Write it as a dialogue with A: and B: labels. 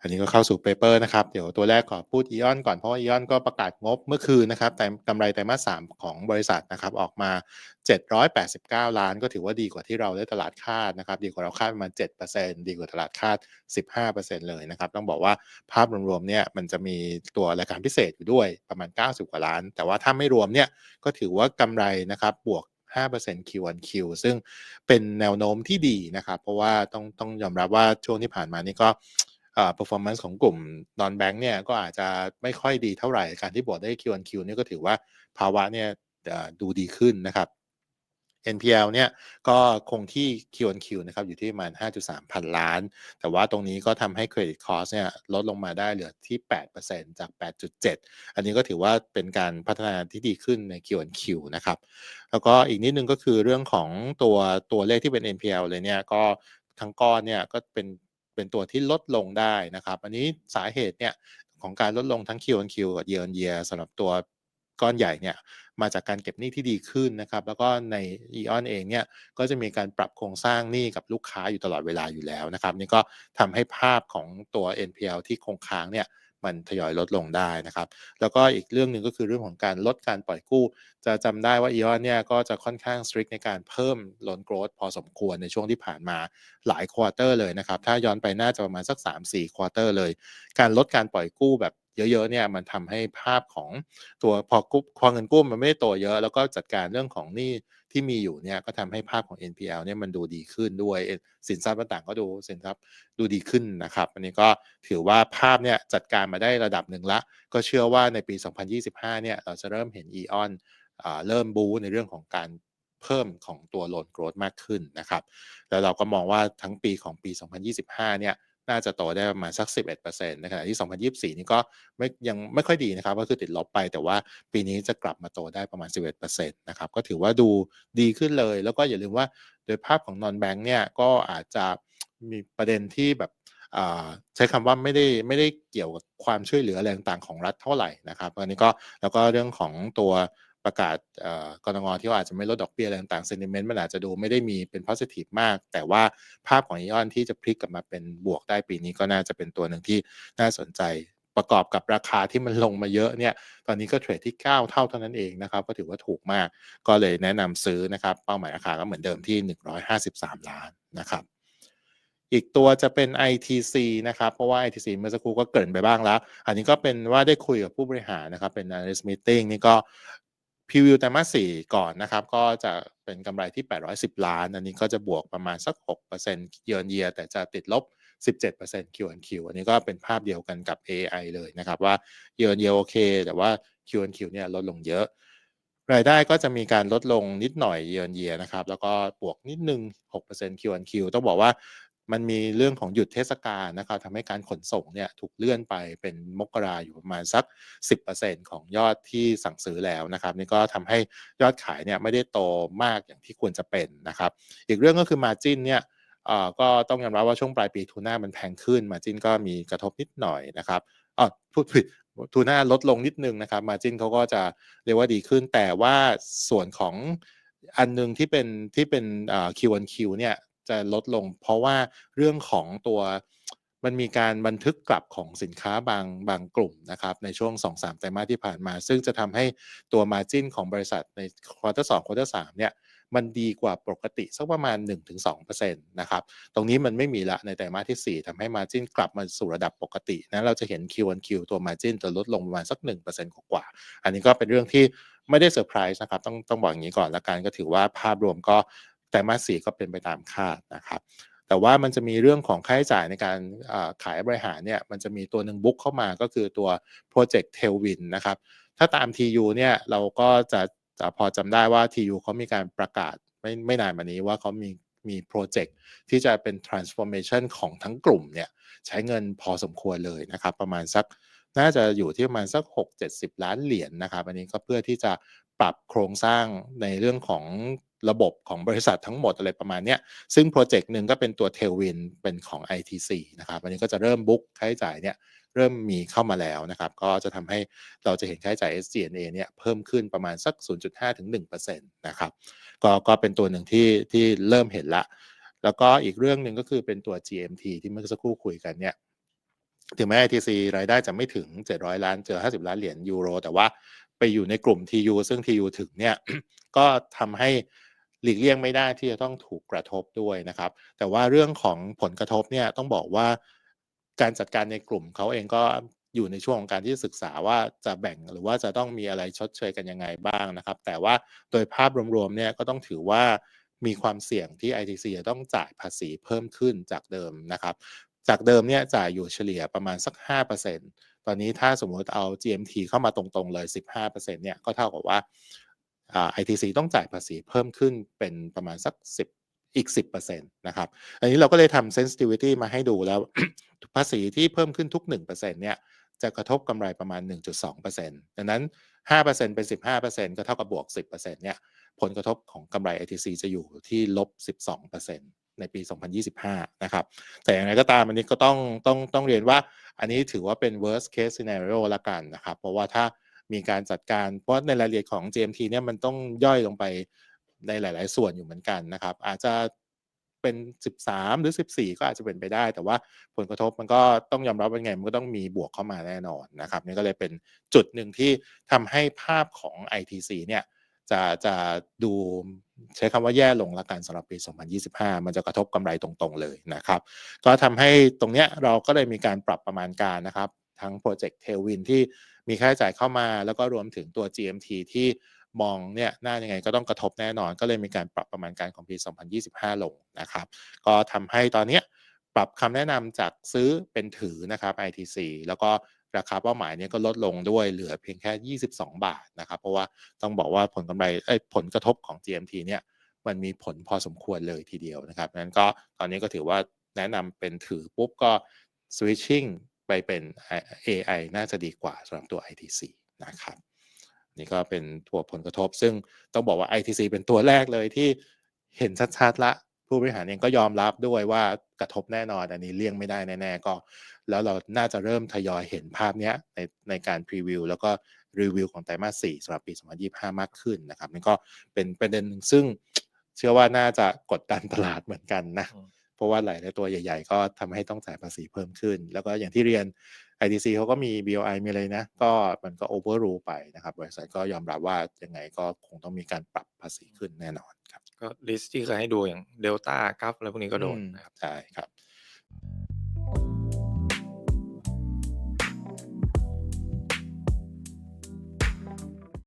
A: อันนี้ก็เข้าสู่เปเปอร์นะครับ เดี๋ยวตัวแรกขอพูดอีออนก่อนเพราะว่าอีออนก็ประกาศงบเมื่อคืนนะครับแต่กำไรไตรมาสสามของบริษัทนะครับออกมา 789 ล้าน ก็ถือว่าดีกว่าที่เราได้ตลาดคาดนะครับ ดีกว่าเราคาดประมาณ7%ดีกว่าตลาดคาด 15%เลยนะครับ ต้องบอกว่าภาพรวมๆเนี่ยมันจะมีตัวรายการพิเศษอยู่ด้วยประมาณ 90 กว่าล้าน แต่ว่าถ้าไม่รวมเนี่ยก็ถือว่ากำไรนะครับบวก5% Q on Q ซึ่งเป็นแนวโน้มที่ดีนะครับ เพราะว่าต้องต้องยอมรับว่าช่วงที่ผ่านมานี่ก็ performance ของกลุ่ม non bank เนี่ยก็อาจจะไม่ค่อยดีเท่าไหร่การที่บวกได้ Q on Q นี่ก็ถือว่าภาวะเนี่ยดูดีขึ้นนะครับ NPL เนี่ยก็คงที่ Q on Q นะครับอยู่ที่ประมาณ 5.3 พันล้าน แต่ว่าตรงนี้ก็ทำให้ Credit Cost เนี่ยลดลงมาได้เหลือที่ 8%จาก 8.7 อันนี้ก็ถือว่าเป็นการพัฒนาที่ดีขึ้นใน Q on Q นะครับ แล้วก็อีกนิดนึงก็คือเรื่องของตัวตัวเลขที่เป็น NPL เลยเนี่ยก็ทั้งก้อนเนี่ยก็เป็น เป็นตัวที่ลดลงได้นะครับ อันนี้สาเหตุเนี่ยของการลดลงทั้ง Q on Q กับ Year on Year สำหรับตัวก้อนใหญ่เนี่ยมาจากการเก็บหนี้ที่ดีขึ้นนะครับ แล้วก็ใน EON เองเนี่ยก็จะมีการปรับโครงสร้างหนี้กับลูกค้าอยู่ตลอดเวลาอยู่แล้วนะครับ นี่ก็ทำให้ภาพของตัว NPL ที่คงค้างเนี่ย มันทยอยลดลงได้นะครับ แล้วก็อีกเรื่องหนึ่งก็คือเรื่องของการลดการปล่อยกู้ จะจำได้ว่า e อนเนี่ยก็จะค่อนข้าง strict ในการเพิ่มลนโกรดพอสมควรในช่วงที่ผ่านมาหลายควอเตอร์เลยนะครับ ถ้าย้อนไปน่าจะประมาณสัก 3-4ควอเตอร์เลย การลดการปล่อยกู้แบบ เยอะๆเนี่ยมันทำให้ภาพของตัวพอกู้พอเงินกู้มันไม่ได้โตเยอะ แล้วก็จัดการเรื่องของหนี้ที่มีอยู่เนี่ยก็ทำให้ภาพของ NPL เนี่ยมันดูดีขึ้นด้วยสินทรัพย์ต่างๆก็ดูสินทรัพย์ดูดีขึ้นนะครับอันนี้ก็ถือว่าภาพเนี่ยจัดการมาได้ระดับหนึ่งละ ก็เชื่อว่าในปี 2025 เนี่ยเราจะเริ่มเห็น EON เริ่มบูในเรื่องของการเพิ่มของตัวโลนโกรดมากขึ้นนะครับ แล้วเราก็มองว่าทั้งปีของปี 2025 เนี่ย น่าจะโตได้ประมาณสัก 11%ในขณะที่ 2024 นี่ก็ไม่ยังไม่ค่อยดีนะครับ ก็คือติดลบไปแต่ว่าปีนี้จะกลับมาโตได้ประมาณ 11%นะครับก็ถือว่าดูดีขึ้นเลย แล้วก็อย่าลืมว่าโดยภาพของ non bank เนี่ยก็อาจจะมีประเด็นที่แบบใช้คำว่าไม่ได้ไม่ได้เกี่ยวกับความช่วยเหลืออะไรต่างๆของรัฐเท่าไหร่นะครับอันนี้ก็แล้วก็เรื่องของตัว ประกาศกรงงที่ว่าอาจจะไม่ลดดอกเบี้ยอะไรต่างๆเซนิเมนต์มันอาจจะดูไม่ได้มีเป็น positive มาก แต่ว่าภาพของอีออนที่จะพลิกกลับมาเป็นบวกได้ปีนี้ก็น่าจะเป็นตัวหนึ่งที่น่าสนใจประกอบกับราคาที่มันลงมาเยอะเนี่ย ตอนนี้ก็เทรดที่ 9 เท่าเท่านั้นเองนะครับ ก็ถือว่าถูกมาก ก็เลยแนะนำซื้อนะครับ เป้าหมายราคาก็เหมือนเดิมที่ 153 ล้านนะครับ อีกตัวจะเป็น ITC นะครับ เพราะว่า ITC เมื่อสักครู่ก็เกิดไปบ้างแล้ว อันนี้ก็เป็นว่าได้คุยกับผู้บริหารนะครับ เป็น analyst meeting นี่ก็ พรีวิวไตรมาสสี่ก่อนนะครับ ก็จะเป็นกำไรที่ 810 ล้าน อันนี้ก็จะบวกประมาณสัก 6%เยือนเยียแต่จะติดลบ 17% Q&Q อันนี้ก็เป็นภาพเดียวกันกับ AI เลยนะครับว่าเยือนเยียโอเค แต่ว่า Q&Q เนี่ยลดลงเยอะ รายได้ก็จะมีการลดลงนิดหน่อยเยือนเยียนะครับ แล้วก็บวกนิดนึง 6% Q&Q ต้องบอกว่า มันมีเรื่องของหยุดเทศกาลนะครับทำให้การขนส่งเนี่ยถูกเลื่อนไปเป็นมกราอยู่ประมาณสัก 10%ของยอดที่สั่งซื้อแล้วนะครับนี่ก็ทำให้ยอดขายเนี่ยไม่ได้โตมากอย่างที่ควรจะเป็นนะครับ อีกเรื่องก็คือมาจินเนี่ยก็ต้องยอมรับว่าช่วงปลายปีทูน่ามันแพงขึ้นมาจินก็มีกระทบนิดหน่อยนะครับอ๋อพูดผิดทูน่าลดลงนิดนึงนะครับมาจินเขาก็จะเรียกว่าดีขึ้นแต่ว่าส่วนของอันนึงที่เป็นที่เป็นอ่า Q1Q เนี่ย จะลดลง เพราะว่าเรื่องของตัวมันมีการบันทึกกลับของสินค้าบางบางกลุ่มนะครับในช่วง 2-3 ไตรมาสที่ผ่านมา ซึ่งจะทำให้ตัว Margin ของบริษัทในควอเตอร์สองควอเตอร์สามเนี่ยมันดีกว่าปกติสักประมาณ 1-2%นะครับ ตรงนี้มันไม่มีละในไตรมาสที่ 4ทำให้ Margin กลับมาสู่ระดับปกตินะเราจะเห็น Q1Q ตัว Margin จะลดลงประมาณสัก 1%กว่าอันนี้ก็เป็นเรื่องที่ไม่ได้เซอร์ไพรส์นะครับ ต้องต้องบอกอย่างนี้ก่อนละกันก็ถือว่าภาพรวมก็ ไตรมาสสี่ก็เป็นไปตามคาดนะครับ แต่ว่ามันจะมีเรื่องของค่าใช้จ่ายในการขายบริหารเนี่ยมันจะมีตัวหนึ่งบุ๊กเข้ามาก็คือตัว Project Tailwind นะครับ ถ้าตาม TU เนี่ยเราก็จะจะพอจำได้ว่า TU เขามีการประกาศไม่ไม่นานมานี้ว่าเขามีมีโปรเจกต์ที่จะเป็น transformation ของทั้งกลุ่มเนี่ยใช้เงินพอสมควรเลยนะครับ ประมาณสักน่าจะอยู่ที่ประมาณสัก 6-70 ล้านเหรียญนนะครับ อันนี้ก็เพื่อที่จะปรับโครงสร้างในเรื่องของ ระบบของบริษัททั้งหมดอะไรประมาณนี้ซึ่งโปรเจกต์หนึ่งก็เป็นตัวเทลวินเป็นของ ITC นะครับอันนี้ก็จะเริ่มบุ๊กค่าใช้จ่ายเนี่ยเริ่มมีเข้ามาแล้วนะครับ ก็จะทำให้เราจะเห็นค่าใช้จ่าย SG&A เนี่ยเพิ่มขึ้นประมาณสัก 0.5ถึง1%นะครับก็ก็เป็นตัวหนึ่งที่ที่เริ่มเห็นละ แล้วก็อีกเรื่องหนึ่งก็คือเป็นตัว GMT ที่เมื่อสักครู่คุยกันเนี่ยถึงแม้ ITC รายได้จะไม่ถึง 700 ล้านเจอ 50 ล้านเหรียญยูโร แต่ว่าไปอยู่ในกลุ่ม TU ซึ่ง TU ถึงเนี่ยก็ทำให้ หลีกเลี่ยงไม่ได้ที่จะต้องถูกกระทบด้วยนะครับ แต่ว่าเรื่องของผลกระทบเนี่ยต้องบอกว่าการจัดการในกลุ่มเขาเองก็อยู่ในช่วงของการที่ศึกษาว่าจะแบ่งหรือว่าจะต้องมีอะไรชดเชยกันยังไงบ้างนะครับ แต่ว่าโดยภาพรวมๆเนี่ยก็ต้องถือว่ามีความเสี่ยงที่ ITC จะต้องจ่ายภาษีเพิ่มขึ้นจากเดิมนะครับ จากเดิมเนี่ยจ่ายอยู่เฉลี่ยประมาณสัก 5%ตอนนี้ถ้าสมมติเอา GMT เข้ามาตรงๆเลย 15%เนี่ยก็เท่ากับว่า ITC ต้องจ่ายภาษีเพิ่มขึ้นเป็นประมาณสัก 10 อีก 10%นะครับ อันนี้เราก็เลยทำ sensitivity มาให้ดูแล้ว ภาษีที่เพิ่มขึ้นทุก 1%เนี่ยจะกระทบกำไรประมาณ 1.2%ดังนั้น 5%เป็น 15%ก็เท่ากับบวก 10%เนี่ยผลกระทบของกำไร ITC จะอยู่ที่ลบ 12%ในปี 2025 นะครับ แต่อย่างไรก็ตามอันนี้ก็ต้องต้องต้องเรียนว่าอันนี้ถือว่าเป็น worst case scenario ละกันนะครับ เพราะว่าถ้า มีการจัดการ เพราะในรายละเอียดของ GMT เนี่ยมันต้องย่อยลงไปในหลาย ๆ ส่วนอยู่เหมือนกันนะครับ อาจจะเป็น 13 หรือ 14 ก็อาจจะเป็นไปได้ แต่ว่าผลกระทบมันก็ต้องยอมรับว่าไง มันก็ต้องมีบวกเข้ามาแน่นอนนะครับนี่ก็เลยเป็นจุดหนึ่งที่ทำให้ภาพของ ITC เนี่ยจะจะดูใช้คำว่าแย่ลงละกันสำหรับปี 2025 มันจะกระทบกำไรตรงๆเลยนะครับ ก็ทำให้ตรงเนี้ยเราก็เลยมีการปรับประมาณการนะครับ ทั้งโปรเจกต์ Tailwind ที่ มีค่าใช้จ่ายเข้ามา แล้วก็รวมถึงตัว GMT ที่มองเนี่ยน่ายังไงก็ต้องกระทบแน่นอน ก็เลยมีการปรับประมาณการของปี 2025 ลงนะครับ ก็ทำให้ตอนนี้ปรับคำแนะนำจากซื้อเป็นถือนะครับ ITC แล้วก็ราคาเป้าหมายเนี่ยก็ลดลงด้วยเหลือเพียงแค่ 22 บาทนะครับ เพราะว่าต้องบอกว่าผลกำไรเอ้ผลกระทบของ GMT เนี่ยมันมีผลพอสมควรเลยทีเดียวนะครับนั้นก็ตอนนี้ก็ถือว่าแนะนำเป็นถือปุ๊บก็ switching ไปเป็น AI น่าจะดีกว่าสำหรับตัว ITC นะครับนี่ก็เป็นตัวผลกระทบ ซึ่งต้องบอกว่า ITC เป็นตัวแรกเลยที่เห็นชัดๆละผู้บริหารเองก็ยอมรับด้วยว่ากระทบแน่นอน อันนี้เลี่ยงไม่ได้แน่ๆก็ แล้วเราน่าจะเริ่มทยอยเห็นภาพเนี้ยในในการพรีวิวแล้วก็รีวิวของไตรมาส4สำหรับปี 2025 มากขึ้นนะครับนี่ก็เป็นประเด็นหนึ่งซึ่งเชื่อว่าน่าจะกดดันตลาดเหมือนกันนะ เพราะว่าหลาย ๆ ตัวใหญ่ ๆ ก็ทำให้ต้องจ่ายภาษีเพิ่มขึ้น แล้วก็อย่างที่เรียน ITC เขาก็มี BOI มีอะไรนะ ก็มันก็ overrule ไปนะครับ บริษัทก็ยอมรับว่ายังไงก็คงต้องมีการปรับภาษีขึ้นแน่นอนครับ
B: ก็ลิสต์ที่เคยให้ดูอย่างเดลต้ากราฟอะไรพวกนี้ก็โดน
A: อืม
B: นะครับ
A: ใช่ครับ